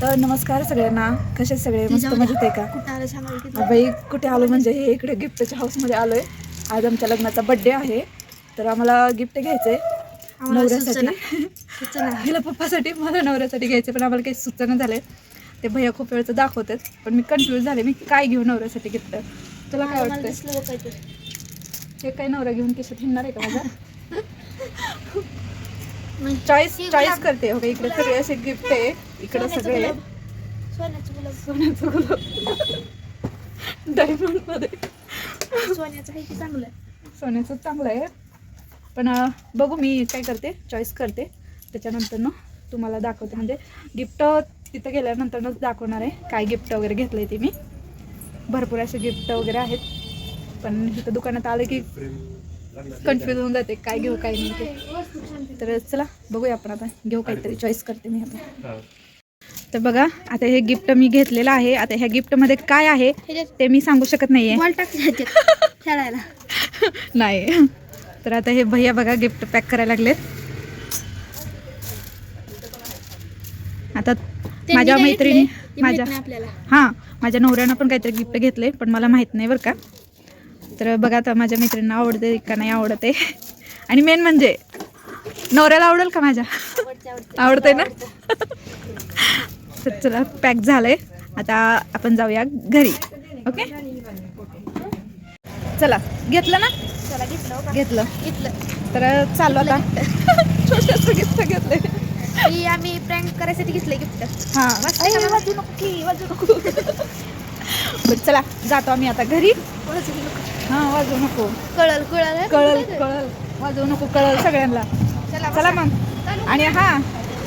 तर नमस्कार सगळ्यांना. कसे सगळे? मस्त मजेत आहे का? बाई कुठे आलो म्हणजे? हे इकडे गिफ्टच्या हाऊसमध्ये आलोय. आज आमच्या लग्नाचा बड्डे आहे. तर आम्हाला गिफ्ट घ्यायचंय. नवऱ्यासाठी. हिला पप्पासाठी मला नवऱ्यासाठी घ्यायचे पण आम्हाला काही सुचना झाले ते भैया खूप वेळचं दाखवतात पण मी कन्फ्यूज झाले. मी काय घेऊ नवऱ्यासाठी गिफ्ट? तुला काय वाटतं हे काय नवरा घेऊन केसात हिंडणार आहे का माझा. Choice choice. करते. हो इकडे सगळे असे गिफ्ट आहे. इकडे सगळे. सोन्याचं गुलाब. सोन्याचं गुलाब. डायमंडमध्ये. सोन्याचं आहे चांगलं सोन्याचं चांगलं आहे. पण बघू मी काय करते. चॉईस करते. त्याच्यानंतर ना तुम्हाला दाखवते. म्हणजे गिफ्ट तिथं गेल्यानंतरच दाखवणार आहे. काय गिफ्ट वगैरे घेतलं आहे ते मी. भरपूर असे गिफ्ट वगैरे आहेत. पण इथं दुकानात आलं की कन्फ्यूज होऊन जाते काय घेऊ काय नाही ते. तर चला बघूया आपण आता घेऊ काहीतरी चॉईस करते मी आता. तर बघा आता हे गिफ्ट मी घेतलेलं आहे. आता ह्या गिफ्टमध्ये काय आहे ते मी सांगू शकत नाहीये. बॉल टाकले ह्याच्यात खेळायला. नाही. तर आता हे भैया बघा गिफ्ट पॅक करायला लागलेत. आता माझ्या मैत्रिणी माझ्या हां माझ्या नवऱ्यानं पण काहीतरी गिफ्ट घेतले पण मला माहीत नाही बरं का. तर बघा आता माझ्या मैत्रिणींना आवडते का नाही आवडत. आणि मेन म्हणजे नवऱ्याला आवडेल का माझ्या? आवडते ना? तर चला पॅक झालंय. आता आपण जाऊया घरी. ओके चला घेतलं ना? चला घेतलं हो? घेतलं. घेतलं. तर चाललो आता. छोटंसं गिफ्ट घेतलंय. ही आम्ही प्रँक करायसाठी घेतलंय गिफ्ट हां. वाजू नको. की वाजू नको. बरं चला जातो आम्ही आता घरी. हां वाजवू नको. कळल कळल कळल कळल. वाजवू नको कळल सगळ्यांना. चला चला मग. आणि हां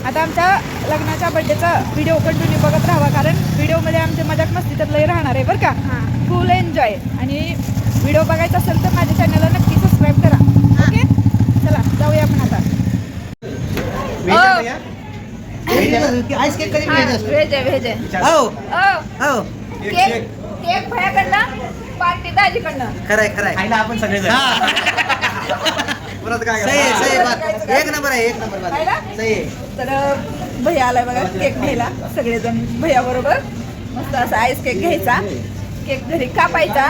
आता आमच्या लग्नाच्या बड्डेचा व्हिडिओ कंटिन्यू बघत राहावा कारण व्हिडिओमध्ये आमचे मजाक मस्ती त्यात लई राहणार आहे बरं का? हां. फुल एन्जॉय आणि व्हिडिओ बघायचा असेल तर माझ्या चॅनलला नक्की सबस्क्राईब करा. ओके चला जाऊया आपण आता. आईस केक कधी हां. व्हेज आहे व्हेज आहे. हो. हो. केक केक भयाकडनं पार्टी दाजीकडनं. खरंय खरंय. खायला आपण सगळे परत काय सही आहे, सही आहे, बात. एक नंबर आहे एक नंबर बात. खायला? सही आहे. तर भैया आलाय बघा केक घ्यायला. सगळेजण भैया बरोबर. मस्त असा आईस केक घ्यायचा. केक घरी कापायचा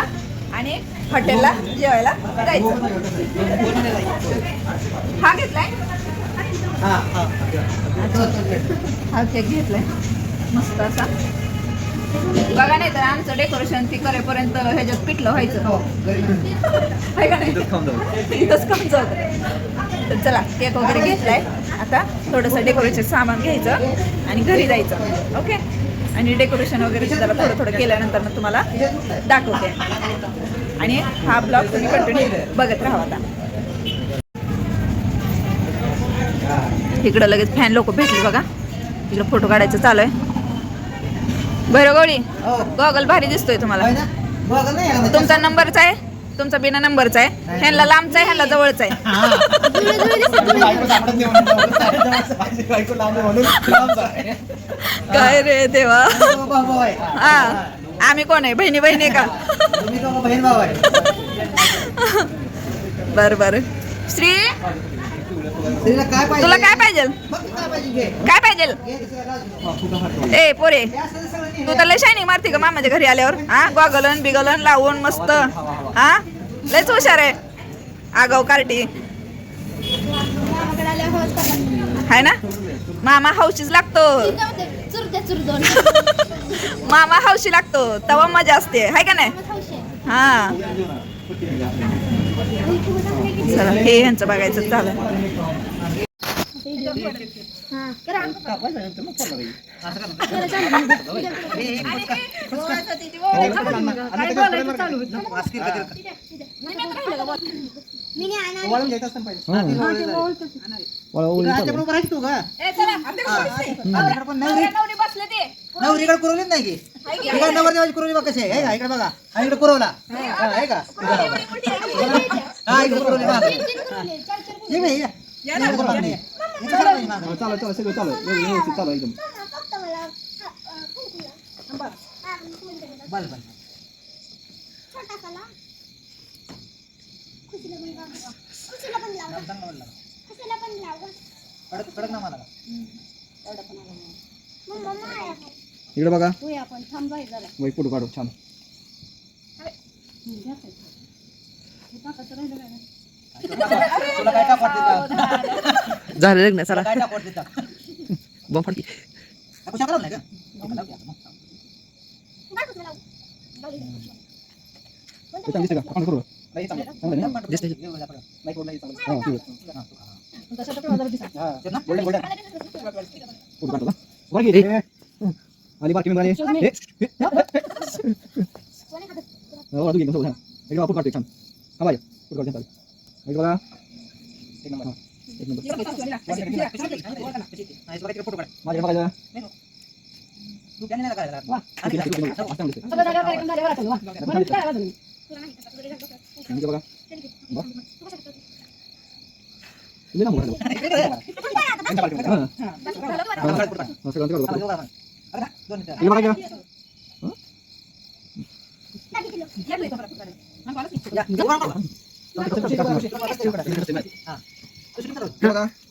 आणि हॉटेलला जेवायला जायचं. हा घेतलाय? हा हा. हा केक घेतलाय. मस्त असा. बघा नाही तर आमचं डेकोरेशन ती करेपर्यंत ह्याच्यात पिठलं व्हायचं. आहे का नाही? इथंच कम तर चला केक वगैरे घेतलाय. आता थोडंसं डेकोरेशन सामान घ्यायचं आणि घरी जायचं. ओके आणि डेकोरेशन वगैरे जरा थोडं थोडं केल्यानंतर मग तुम्हाला दाखवते. आणि हा ब्लॉग तुम्ही कंटिन्यू बघत राहा आता. इकडं लगेच फॅन लोक भेटले बघा. इकडं फोटो काढायचं चालू आहे. गोळी हो. गॉगल भारी दिसतोय तुम्हाला. तुमचा नंबरचा आहे? तुमचा बिना नंबरचा आहे. ह्यांना लांबचा आहे ह्यांना जवळचा आहे. हा. काय रे देवा? हा. आम्ही कोण आहे? बहिणी बहिणी आहे का? बर बर. श्री? तिला काय पाहिजे? तुला काय पाहिजे. ए पोरे. तू तर लय शायनिंग मारते का मामाच्या घरी आल्यावर. हा गॉगलन बिगलन लावून मस्त. हा? लयच हुशार आहे. आगाव कार्टी. हाय ना? मामा हौशीच लागतो. मामा हौशी लागतो. तवा मजा असते. हाय का नाही. हा. चला हे यांचं बघायचं चालू हां, करा. वासकी का तिला? मी नाही आणणार. वळून घ्यायचं असतं ना पहिले. हा, तिला वळून जायचं. तिला हाताकडे उभं राहायचं तू का? हाताकडे पण नवरी- नवरीकडे कुरवलीच नाही की काय नवरदेवाची कुरवली बघ कशी आहे हे? इकडे बघा हा इकडे कुरवला हा, आहे का हा इकडे कुरवली बघा ये बाई, ये. ये इकडे बघ, ये. इकडे बघ, ये मागं. चालू चालू सगळं चालू आहे. व्यवस्थित चालू आहे एकदम. बल बल कडक कडक ना मला. इकडे बघा. होय आपण थांबाय जरा. फोटो काढू छान. तुला काय टाक वाटते झालं लग्न चला काय टाक वाटते बॉम्ब फाडकी आपण शाळा नाही का ते चांगली दिसते आपण करू नाही चांगलं. चांगलं ना? दिसतंय. नाही कोण नाही चांगलं. हा, ठीक आहे. हा, ते ना? गोल्डन गोल्डन फ़ोटो काढतो का? वर घे. ए, आली बारकी मेंबर आली. ए, ए, हो, अजून एक, हो, हा. इकडे आपण काढतो एक छान हा बाय फोटो काढतो छान. इकडे बघा एक नंबर. हा, एक नंबर नाही, तुला तिकडे फोटो काढ. माझ्या बघायला तू त्याने नाही काढायला. हा, ठीक आहे, ठीक आहे. हा, चांगलं दिसतंय. इकडे बघा बघ. तुम्ही ना बघा. इकडे काढ. त्यांच्या पाठीमागे. हा. हा, काढ, फोटो काढ. हा, सगळं काढतो. आता जेवढा आपण. अरे ना, दोन मिनिटं. इकडे बघा हा.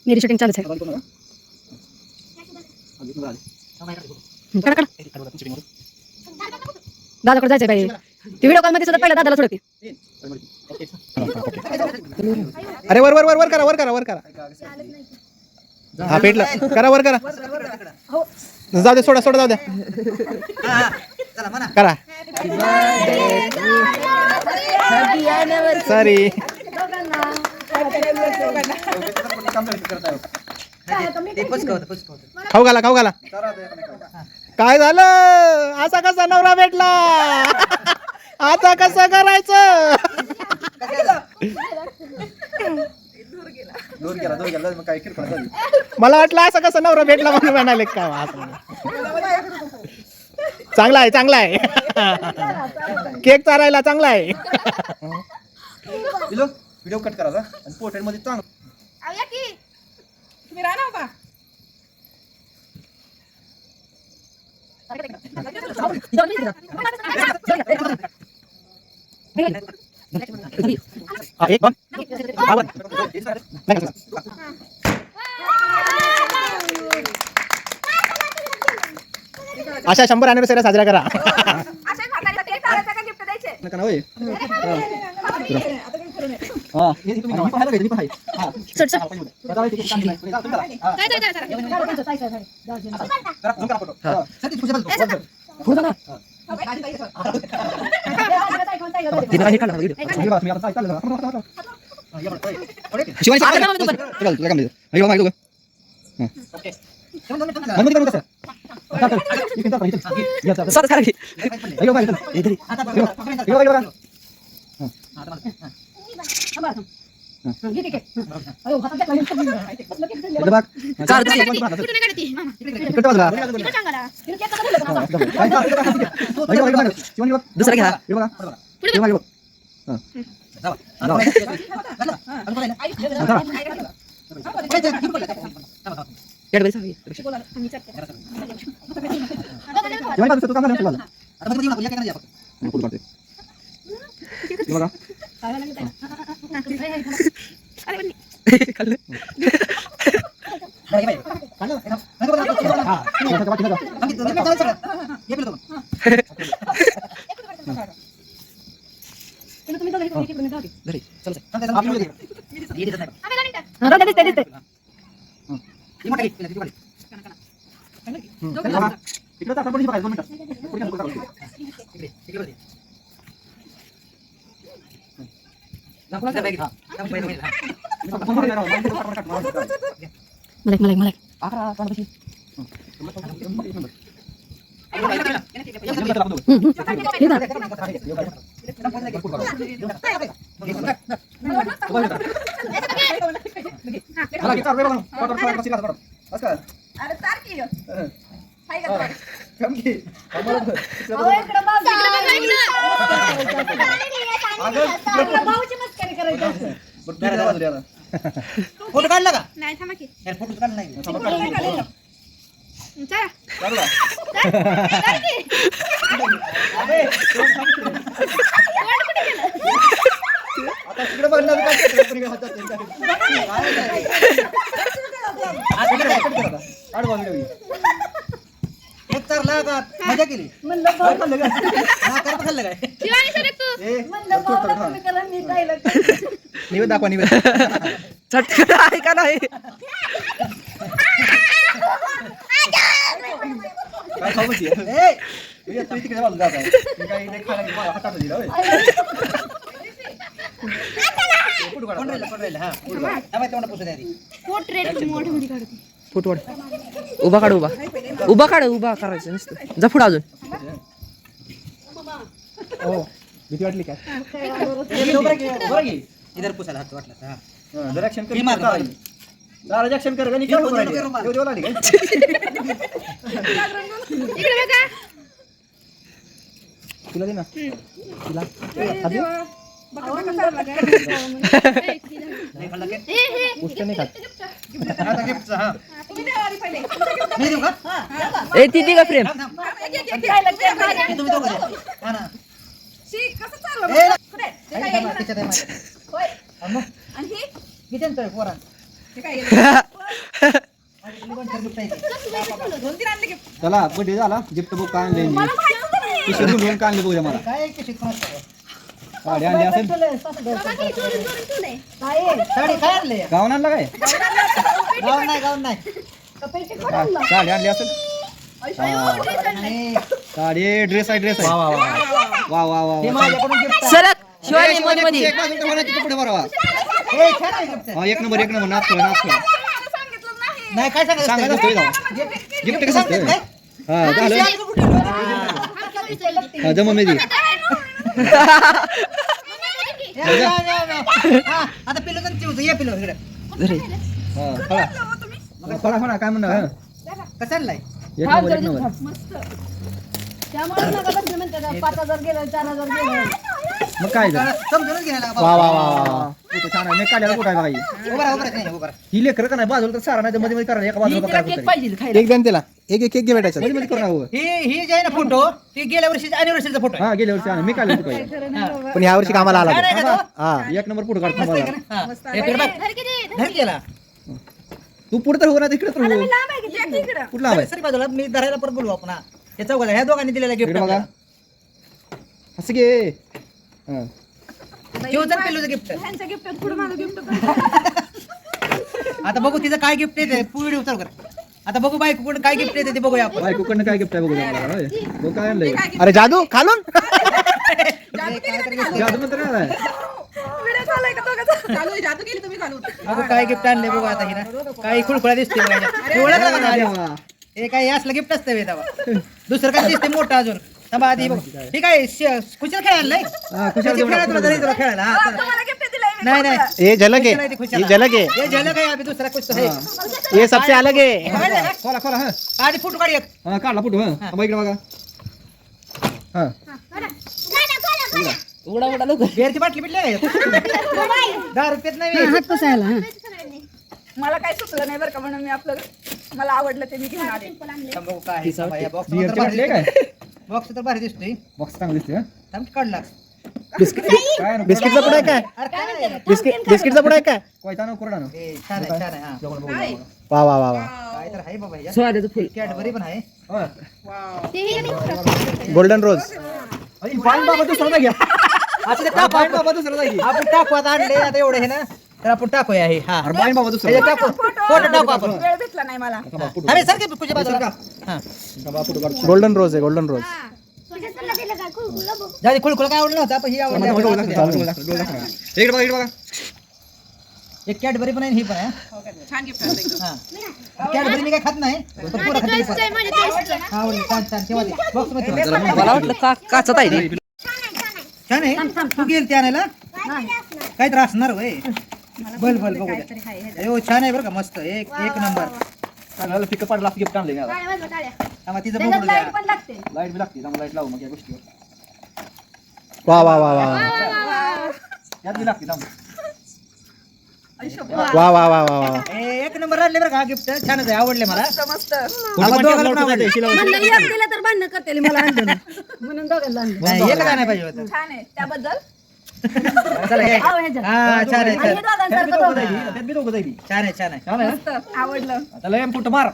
मेरी शूटिंग चालूच आहे. हा. दादाकडे जायचंय बाई ती व्हिडिओ कॉलमध्ये सुद्धा पहिला दादाला सोडते अरे वर वर वर वर करा वर करा वर करा हा पेटला करा वर करा जाऊ दे सोडा सोडा जाऊ द्या हा, हा. करा सॉरी खाऊ घाला खाऊ घाला. काय झालं? असा कसा नवरा भेटला? आता कसं करायचं? मला वाटलं असं कसं नवरा भेटला म्हणून म्हणाले का? चांगला आहे चांगला आहे. केक चारायला चांगला आहे. व्हिडिओ कट करायचा आणि पोर्ट्रेटमध्ये चांगलं आऊया की हा, एक बघ. आवाज. नाही का? अशा शंभर अॅनिव्हर्सरी साजरा करा. नका ना. होय. हा. दुसरा घ्या बघा. हे बघा, हे बघ. हा. जावा. जावा. चला. अजून कोण आहे ना? हा, चला. पुढे जा, इकडे पडलं. थांबा, थांबा. कॅडबरी सांग शिवानी बाजूला, तू काम कर, तू बाजूला. आता फक्त येऊ नका, या ठिकाणी या फक्त. हा, पुढे काढते. हे बघा. खाल्लं बरं, हे पाहिजे. काढलं? हे थांब. नका बघा, नका बघा. हा. नका, बाकी नका. थांब, इथं, इथं चालू सगळं. हे पिलं दोन. घरी चल थांब, थांब, थांब. हे दिसत नाही. हा, दिसतंय, दिसतंय. ही मोठी घे, पिलं, ती वाली. हे बघा. इकडे तर आपण पण बघायचं, दोन मिनिटं. पुढे घ्या, पुढे घ्या. इकडे, इकडे होती. थांब, थांब. थांब, मलाक अकरा, बारा, बारा. एक नंबर. इकडे, चला, आपण दोघं. हम्म, हम्म. हे ना. मला घे, चार वेळा बनव. पटपट, पटपट, बस, बस, बस. बस का? हं. हा. थांब की. आम्हाला बघ. तिकडे बघ. बरं, आहे, बाजूला या आता. फोटो काढला का नाही थांबा की यार, फोटो काढला नाही थांबा, काढ. चला बाजूला. चल की. आता तिकडे बघणार काय करतोय? कोणी काय हातात नाही. काय नाही. हा, तिकडे, तिकडे आता. काढ बाजूला. धरला का मजा केली काय खाल्लं काय? हा, करपं खाल्लं काय शिवानी सरक तू निवेद दाखवा निवेद चटकन आहे का नाही काय खाऊ म्हणते? ए, ए, तू तिकडे बाजूला जात आहे. मी काही नाही खायला की मला हातात दिलं, होय. कोण राहिलं, कोण राहिलं? हा, पुढं बघा. थांबा, तोंड पुसू द्या आधी. पोर्ट्रेट मोठे मध्ये काढते फुटवड उभा काढ उभा उभा काढ उभा करायचं नुसतं जा पुढं अजून हो भीती वाटली काय. इधर पुसायला हात वाटला तर, हा. कर. कर, गणी बोलायली. काय? इकडे बघा तुला दे ना तुला? नाही खाल्लं नाही खात आता हा. मी देऊ का? ए ती ती का फ्रेम. थांब, थांब. हे तुम्ही दोघं द्या. हा ना. ए, आई, थांबा, तिच्यात आहे माझ्या. हा, मग. किती आणतोय पोरां? माझ्याकडे दोन चार gift आहेत. चला बर्थडे झाला. गिफ्ट बुक आणले पिशवी धुवून का आणले बघूया मला. काय कशी कोणाचं आहे? साडी आणली असेल. साडी काय आणले? आणला काय? गाऊन नाही गाऊन नाही. साडी आणली असेल. आणि साडी ड्रेस आहे ड्रेस आहे. वा वा वा वा. हे मध्ये एक पुढे बरोबर नंबर एक नंबर. नाच खोळ नाच खोळ नाही काय सांगायचं असते? गिफ्ट कसं असतं? हा झालं. हा जमा मेदी. हा, आता पिलो तर चिवचं. ये पिलो इकडे. हा फळा फळा फळा काय म्हणणार हा? कसं आणलाय एक नंबर एक नंबर. मग काय झालं? समजूनच घ्यायला वा वा वा वा वा. फोटो छान आहे. मी काढलेला कुठं आहे बघा ही. उभा राहा, उभा राहा, नाही, उभा राहा. ही लेकर का नाही? बाजूला तर सारा नाही तर मध्ये मध्ये करा एका बाजूला करता एक द्या त्याला. एक एक घे भेटायचं मध्ये मध्ये करू ही. ही जे आहे ना फोटो ती गेल्या वर्षीचा अॅनिव्हर्सरीचा फोटो आहे. हा गेल्या वर्षी आणला. मी काढले होते पहिले. पण ह्या वर्षी कामाला आला काय नाही का तो? हा एक नंबर फोटो काढ थांबा जरा. हा. हे पेड बघ. धर गेला तू पुढे तर हो ना तिकडे तर हो कुठला हवाय सरी बाजूला मी धरायला परत बोलू आपण हा. हे चौघाला ह्या दोघांनी दिलेला इकडे बघा. गिफ्ट असं घे. हा. चिवचं पिल्लूचं गिफ्ट आता बघू तिचं काय गिफ्ट येते व्हिडिओ चालू कर. आता बघू बायको कडून काय गिफ्ट येते ते बघूया आपण. बायकोकडनं काय गिफ्ट आहे बघू जरा मला, होय. बघू काय आणलंय. अरे जादू? खालून? जादू मंत्र काय आहे? बघू काय गिफ्ट आणले बघू आता हिला काही खुळखुळा दिसते बघा. हे ओळखलं का अरे नाही? वा. हे काय असलं गिफ्ट असतं बे तेव्हा. दुसरं काय दिसते मोठं अजून. थांबा आधी बघ. हे काय श- खुशाल खेळायला नाही हा, खुशाल खुशाल खेळायला तुला जरी तुला खेळायला हा, चला. नाही नाही. ये झलक आहे. है. ये झलक है हे अभि दुसरा कुछ तो है. ये सबसे अलग है बघायचं का? खोला खोला हा. आधी फोटो काढ एक. हा काढला फोटो हा. इकडे बघा. हा. उघडा उघडा लवकर. बेरची बाटली पिटली दहा रुपयात नाही. मला काय सुचलं नाही बरं का म्हणून मी आपलं मला आवडलं ते मी घेऊन आले. काय बॉक्स बिअरची तर बाटली भारी काय बॉक्स तर भारी दिसतोय बॉक्स चांगली दिसते हा. थांब काढला. बिस्किट काय बिस्किटचा पुडा आहे काय? अरे काय नाही. बिस्किट बिस्किटचा पुडा आहे काय? कोयता कोरडा छान आहे छान आहे हा. वा वा वा वा. काय तर आहे बाबा ह्याच्यात. स्वादाचं फुल. कॅडबरी पण आहे. हा. गोल्डन रोज अरे, बाबा दुसरा नाही घ्या. असं ते टाकू आपण बाबा दुसरा नाही आपण टाकू आता आणले आता एवढं हे ना? तर आपण टाकूया हे हा। अरे, बाईन बाबा दुसरा ह्याच्यात टाकू फ़ोटो टाकू आपण वेळ भेटला नाही मला. अरे सर की बाजूला? हा. थांबा, फ़ोटो काढ. गोल्डन रोज आहे गोल्डन रोज जाऊ खुळखुळ काय आवडलं नव्हतं? पण ही आवडली. थांबा, डोळे आपण दाखव, असू डोळे द्या. दाखव, डोळे दाखव. इकडे बघा इकडे बघा. एक कॅडबरी पण आहे आणि ही पण आहे छान गिफ्ट हा. कॅडबरी मी काय खात नाही पण पोरं खाते ही पण. आवडली छान छान. ठेवा बॉक्स मध्ये ठेवा. मला वाटलं का काचत आहे ते. छान आहे तू गेल ते आणायला? काय त्रास असणार? होय. बल बल बघू द्या. अयो छान आहे बरं का मस्त. एक एक नंबर. चांगला पिकअप पाडला गिफ्ट आणले मी आता आम्हा तिचं बघू द्या लाइट बी लागते चांगला लाइट लावू मग या गोष्टीवर. वा वा वा वा. यात बी लागते थांब. वा वा वा वा वा ए, एक नंबर आणले बरं का गिफ्ट छानच आहे आवडले मला. मस्त आम्हा दोघांना पण आवडले. नाही. एकच आणायला पाहिजे होतं? छान आहे. त्याबद्दल? चला, हे. हा छान आहे छान दोघं आहे छान आहे छान आहे? मस्त आवडलं. आता लय फुट मार.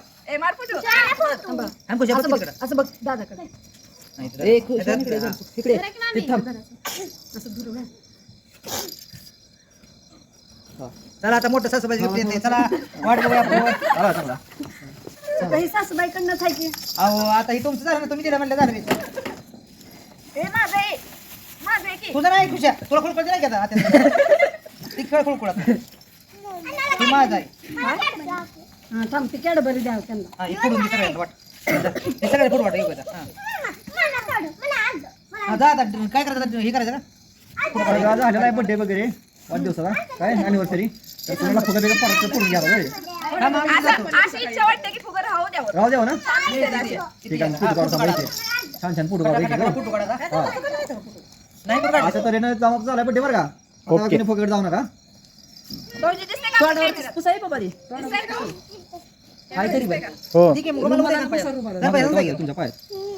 आणि खुशा बघ तिकडं. असं बघ दादाकडे. नाही इकडं. इकडं. हा. हा. चला आता मोठं सासूबाई चला वाट बघूया आपण. चला चला. काही सासूबाईकडनंच आहे की. अहो आता हे तुमचं झालं ना तुम्ही दिलं म्हणलं झालं नाही. ए माझं आहे. माझं आहे की. तुझं नाही खुशा तुला खुळखुळ नाही घेता आता? ती खेळ खुळखुळ आता ती माझ आहे. हा? थांब ती कॅडबरी द्या त्यांना. हा हे फोडून दे सगळ्यांना वाट हे सगळ्यांना वाट येऊ का हा. हा, जा आता काय करायचं हे करायचं का झालेला आहे बड्डे वगैरे. वाढदिवसाचा काय अनिव्हर्सरी तर तुम्हाला फुगा बिगा परत फोडून घ्या. असं अशी इच्छा वाटते की फुगर राहू द्यावं. राहू द्यावं ना? ठीक आहे फोटो काढू सांगायचे छान छान फोटो काढायचे. अशा तऱ्हेनं जमा झालाय बड्डे बरं का? आता तुम्ही फुगेट जाऊ नका. हो. तुमच्या पाय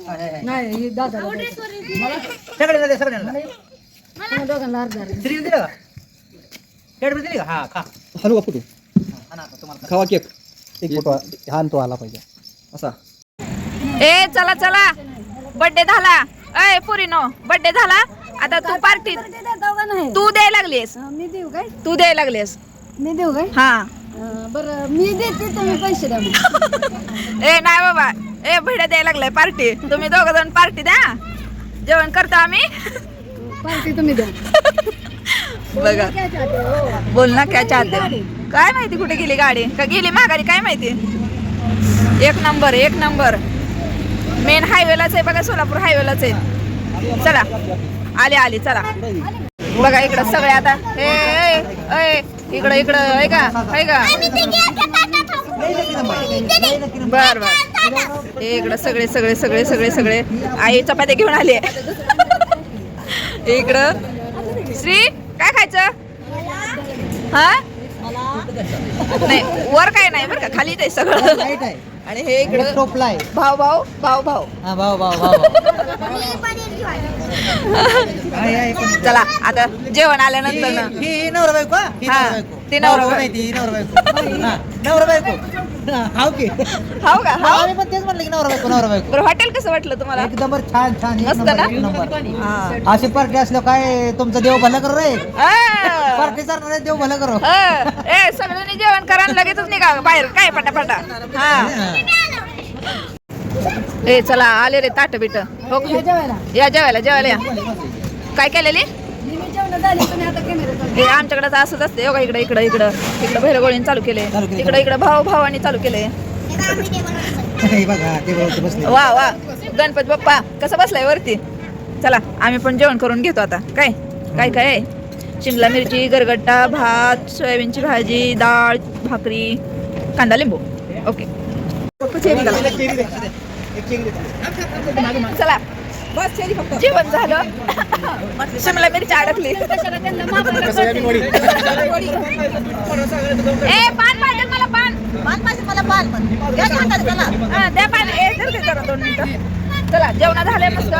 हा. नाही दादा सगळ्यांना दे, सगळ्यांना. दोघांना अर्धा श्रीने दिलं कॅडबरी दिली का हा खा. हलू का फोटो हा ना, आता तुम्हाला खावा केक. एक फोटो हा तो आला पाहिजे. असा. ए चला चला. बर्थडे झाला. अय पुरीनो बर्थडे झाला. आता तू पार्टी नाही? तू द्यायला लागलीस मी देऊ काय? तू द्यायला लागलीस मी देऊ काय? हा. अं, बरं मी देते तुम्ही पैसे द्या मग. ए नाही बाबा. ए भिडे द्यायला लागलाय पार्टी तुम्ही दोघ जण पार्टी द्या. जेवण करतो आम्ही. पार्टी तुम्ही द्या. बघा. हो? बोल ना काय चालते काय माहिती कुठे गेली गाडी? का गेली माघारी? काय माहिती? एक नंबर एक नंबर. मेन हायवेलाच आहे बघा सोलापूर हायवेलाच आहे. चला. आली आली चला. बघा इकडं सगळे आता. ए इकडं इकडं आहे का? आहे का? बर बर. इकडं सगळे सगळे सगळे सगळे सगळे. आई चपात्या घेऊन आली इकडं. श्री काय खायचं? हा? नाही वर काय नाही बरं का खाली ते सगळं. आणि हे इकडे टोपला आहे भाऊ भाऊ भाऊ भाऊ हा आहे, आहे, पण- चला आता जेवण आल्यानंतर ना. ही नवरा बायको? हा? नवरा बायको. ती नवरा भाऊ बायको. नाही ती ही नवरा बायको. हा, नवरा बायको. हाव की. हाव का? हाव? आम्ही पण तेच म्हणलं की नवरा बायको नवरा बायको. बरं हॉटेल कसं वाटलं तुम्हाला? एकदम छान छान एक मस्त नंबर, ना? एक नंबर. हा. अशी पार्टी असलं काय तुमचं देव भलं करू रे? आ, पार्टी चालणार देव भलं करू. ए सगळ्यांनी जेवण करा आणि लगेचच निघा. बाहेर काय पटापटा? हा. ए चला आले रे ताट बिट. हो का? या जेवायला. या जेवायला जेवायला या. काय केलेली? हे आमच्याकडे तर असंच असते हो का? इकडे इकडे इकडं. इकडं भैरगोळीने चालू केले. इकडे इकडे भाऊ भावानी चालू केले. हे वा वा. गणपती बाप्पा कसं बसलाय वरती? चला आम्ही पण जेवण करून घेतो आता. काय? काय काय? आहे? शिमला मिरची गरगट्टा भात सोयाबीनची भाजी डाळ भाकरी कांदा लिंबू. ओके. चला. जेवण झालं. शिमला मिरची अडकली. ए पान पाहिजे मला पान. पान पाहिजे मला पान. हा, द्या पान. ए धर ते जरा दोन मिनिटं. चला जेवण झाले मस्त.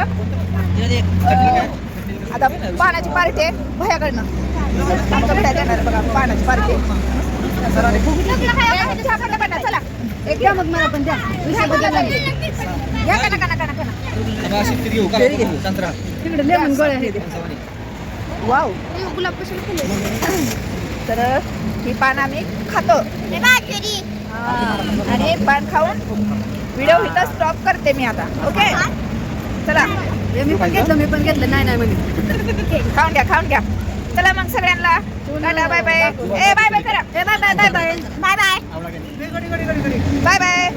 आता पानाची पार्टी आहे. भयाकडनं. आमच्या भया देणार आहे बघा पानाची पार्टी. चला. एक द्या मग मला पण द्या. विषय बदलला नाही. या का नका नका तिकडे वाव. तर ही पान आम्ही खातो. हा. आणि हे पान खाऊन व्हिडिओ इथं स्टॉप करते मी आता. ओके? चला. मी पण घेतलं मी पण घेतलं. नाही नाही म्हणे खाऊन घ्या खाऊन घ्या. चला मग सगळ्यांना. टाटा बाय बाय ए बाय बाय करा. Bye bye bye bye bye bye bye bye